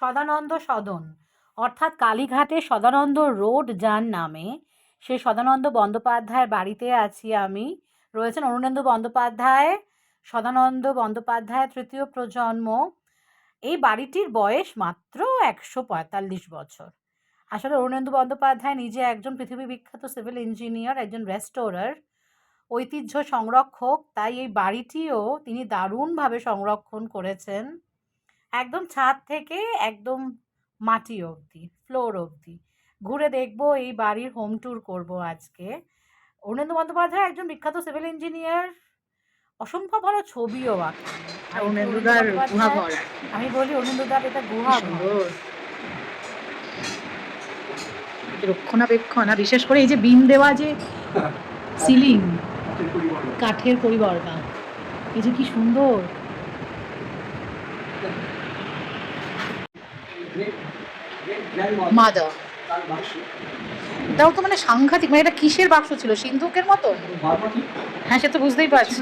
সদানন্দ সদন, অর্থাৎ কালীঘাটে সদানন্দ রোড যার নামে সেই সদানন্দ বন্দ্যোপাধ্যায়ের বাড়িতে আছি আমি। রয়েছেন অরুণেন্দু বন্দ্যোপাধ্যায়, সদানন্দ বন্দ্যোপাধ্যায়ের তৃতীয় প্রজন্ম। এই বাড়িটির বয়স মাত্র একশো পঁয়তাল্লিশ বছর। আসলে অরুণেন্দু বন্দ্যোপাধ্যায় নিজে একজন পৃথিবী বিখ্যাত সিভিল ইঞ্জিনিয়ার, একজন রেস্টোরার, ঐতিহ্য সংরক্ষক, তাই এই বাড়িটিও তিনি দারুণভাবে সংরক্ষণ করেছেন। একদম ছাদ থেকে একদম মাটি অবধি ফ্লোর অবধি। ঘুরে দেখব এই বাড়ির হোম ট্যুর করব আজকে। অরুণেন্দু বন্দ্যোপাধ্যায় একজন বিখ্যাত সিভিল ইঞ্জিনিয়ার অসম্ভব ভালো ছবিও আঁকেন। আমি বলি অরুণেন্দুদার এটা গুহা রক্ষণাবেক্ষণ। আর বিশেষ করে এই যে বিম দেওয়া যে সিলিং কাঠের পরিবর্গা এই যে কি সুন্দর। মাদা তাও তো মানে সাংঘাতিক মানে এটা কিসের বাক্স ছিল? সিন্ধুকের মতো হ্যাঁ সে তো বুঝতেই পারছি।